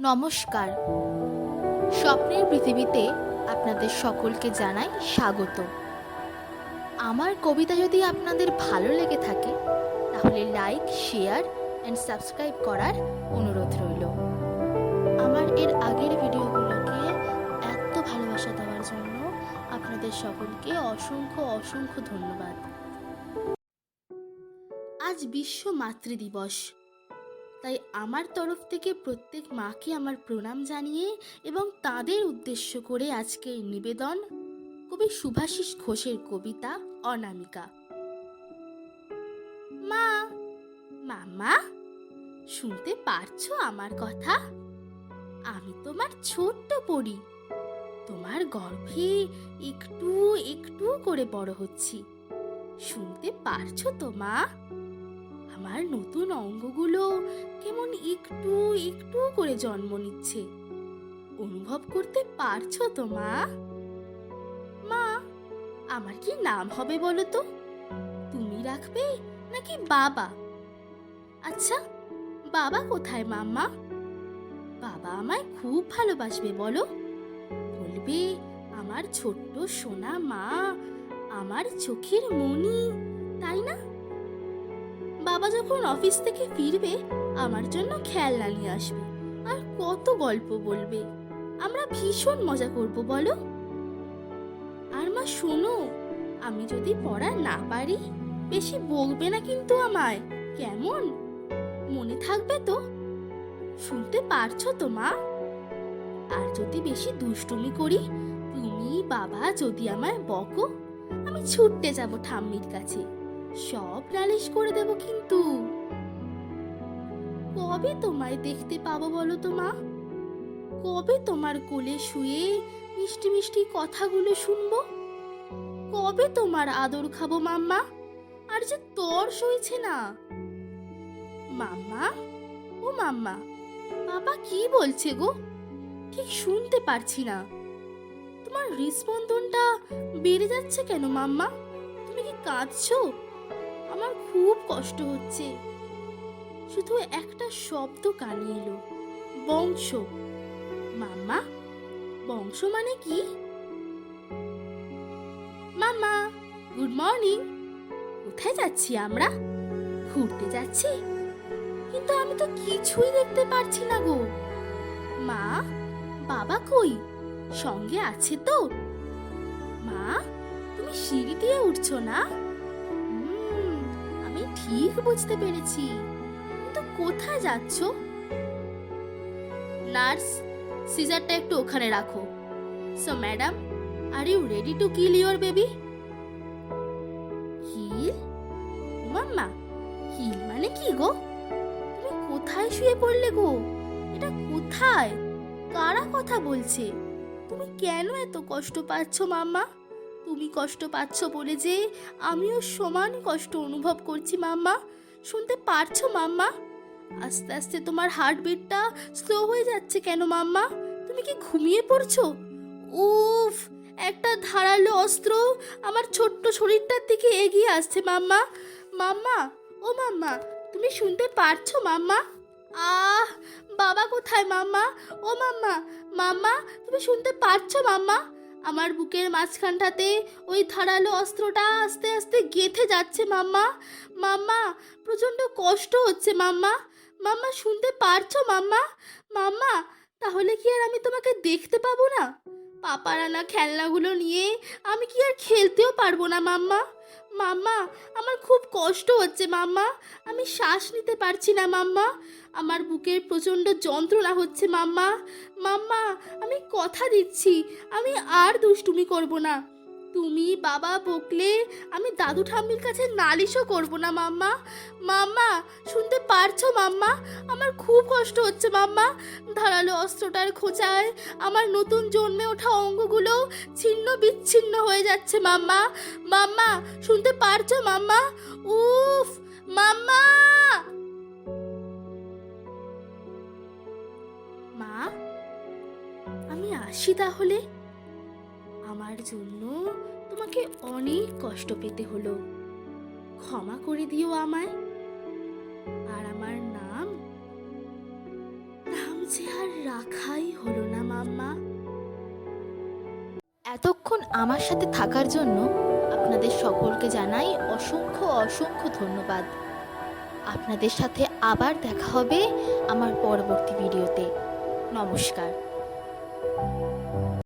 নমস্কার। স্বপ্নের পৃথিবীতে আপনাদের সকলকে জানাই স্বাগত। আমার কবিতা যদি আপনাদের ভালো লেগে থাকে, তাহলে লাইক শেয়ার অ্যান্ড সাবস্ক্রাইব করার অনুরোধ রইল। আমার এর আগের ভিডিওগুলোকে এত ভালোবাসা দেওয়ার জন্য আপনাদের সকলকে অসংখ্য অসংখ্য ধন্যবাদ। আজ বিশ্ব মাতৃ দিবস। তাই আমার তরফ থেকে প্রত্যেক মাকে আমার প্রণাম জানিয়ে এবং তাদের উদ্দেশ্য করে আজকে নিবেদন কবি সুভাষিস ঘোষের কবিতা অনামিকা। মা, মামা, শুনতে পারছ আমার কথা? আমি তোমার ছোট্ট পড়ি তোমার গর্ভে একটু একটু করে বড় হচ্ছি। শুনতে পারছ তো মা? আমার নতুন অঙ্গগুলো কেমন একটু একটু করে জন্ম নিচ্ছে। অনুভব করতে পারছ তো, মা? মা, আমার কি নাম হবে বলো তো? তুমি রাখবে নাকি বাবা? আচ্ছা বাবা কোথায়, মাম্মা? বাবা আমায় খুব ভালোবাসবে বলো। বলবে, আমার ছোট্ট সোনা মা, আমার চোখের মনি তাই না? বাবা যখন অফিস থেকে ফিরবে, আমার জন্য খেলনা নিয়ে আসবে। আর কত গল্প বলবে। আমরা ভীষণ মজা করব, বলো। আর মা, শোনো, আমি যদি পড়া না পারি, বেশি বকবে না কিন্তু আমায়। কেমন? মনে থাকবে তো। শুনতে পারছ তো, মা? আর যদি বেশি দুষ্টুমি করি, তুমি বাবা যদি আমায় বকো, আমি ছুটতে যাব ঠাম্মির কাছে। সব নালিশ করে দেব কিন্তু। কবে তোমায় দেখতে পাবো বলো তো মা? কবে তোমার কোলে শুয়ে মিষ্টি মিষ্টি কথাগুলো শুনব? কবে তোমার আদর খাব মাম্মা? আর যে তর সইছে না। মাম্মা? ও মাম্মা, বাবা কি বলছে গো? ঠিক শুনতে পারছি না। তোমার হৃস্পন্দনটা বেড়ে যাচ্ছে কেন মাম্মা? তুমি কি কাঁদছো? আমার খুব কষ্ট হচ্ছে। শুধু একটা শব্দ কানে এলো, বংশ। মাম্মা, বংশ মানে কি? মাম্মা গুড মর্নিং কোথায় যাচ্ছি আমরা? ঘুরতে যাচ্ছি? কিন্তু আমি তো কিছুই দেখতে পারছি না গো। মা, বাবা কই? সঙ্গে আছে তো? মা, তুমি সিঁড়ি দিয়ে উঠছো না? আমি ঠিক বুঝতে পেরেছি। কিন্তু কোথায় যাচ্ছ? নার্স, সিজারটা একটু ওখানে রাখো। So madam, are you ready to kill your baby? Kill? Mamma, kill মানে কি গো? তুমি কোথায় শুয়ে পড়লে গো? এটা কোথায়? কারা কথা বলছে? তুমি কেন এত কষ্ট পাচ্ছ মাম্মা? তুমি কষ্ট পাচ্ছ বলে যে আমিও সমান কষ্ট অনুভব করছি, মাম্মা। শুনতে পারছ, মাম্মা? আস্তে আস্তে তোমার হার্টবিটটা স্লো হয়ে যাচ্ছে কেন, মাম্মা? তুমি কি ঘুমিয়ে পড়ছো? উফ, একটা ধারালো অস্ত্র আমার ছোট্ট শরীরটার দিকে এগিয়ে আসছে, মাম্মা। মাম্মা, ও মাম্মা, তুমি শুনতে পারছ, মাম্মা? আহ, বাবা কোথায়, মাম্মা? ও মাম্মা মাম্মা, তুমি শুনতে পারছ, মাম্মা? আমার বুকের মাঝখানটাতে ওই ধারালো অস্ত্রটা আস্তে আস্তে গেথে যাচ্ছে, মাম্মা। মাম্মা, প্রচণ্ড কষ্ট হচ্ছে, মাম্মা। মাম্মা, শুনতে পারছ, মাম্মা? মাম্মা, তাহলে কি আর আমি তোমাকে দেখতে পাবো না? পাপারানা খেলনাগুলো নিয়ে আমি কি আর খেলতেও পারব না, মাম্মা। মাম্মা, আমার কষ্ট হচ্ছে, মাম্মা। আমি শ্বাস নিতে পারছি না, মাম্মা। আমার বুকের প্রচণ্ড যন্ত্রণা হচ্ছে, মাম্মা। মাম্মা, আমি কথা দিচ্ছি। আমি আর দুষ্টুমি করব না। তুমি বাবা বকলে আমি দাদু ঠাম্মির কাছে নালিশও করব না, মাম্মা। মাম্মা, শুনতে পারছ, মাম্মা? আমার খুব কষ্ট হচ্ছে, মাম্মা। ধারালো অস্ত্রটার খোঁচায় আমার নতুন জন্মে ওঠা অঙ্গগুলো ছিন্ন বিচ্ছিন্ন হয়ে যাচ্ছে, মাম্মা। মাম্মা, শুনতে পারছ, মাম্মা? উফ, মাম্মা! মা, আমি আসি তাহলে। আমার জন্য তোমাকে অনেক কষ্ট পেতে হলো। ক্ষমা করে দিও আমায়। আর আমার নাম নাম যে আর রাখাই হলো না, মাম্মা। এতক্ষণ আমার সাথে থাকার জন্য আপনাদের সকলকে জানাই অসংখ্য অসংখ্য ধন্যবাদ। আপনাদের সাথে আবার দেখা হবে আমার পরবর্তী ভিডিওতে। নমস্কার।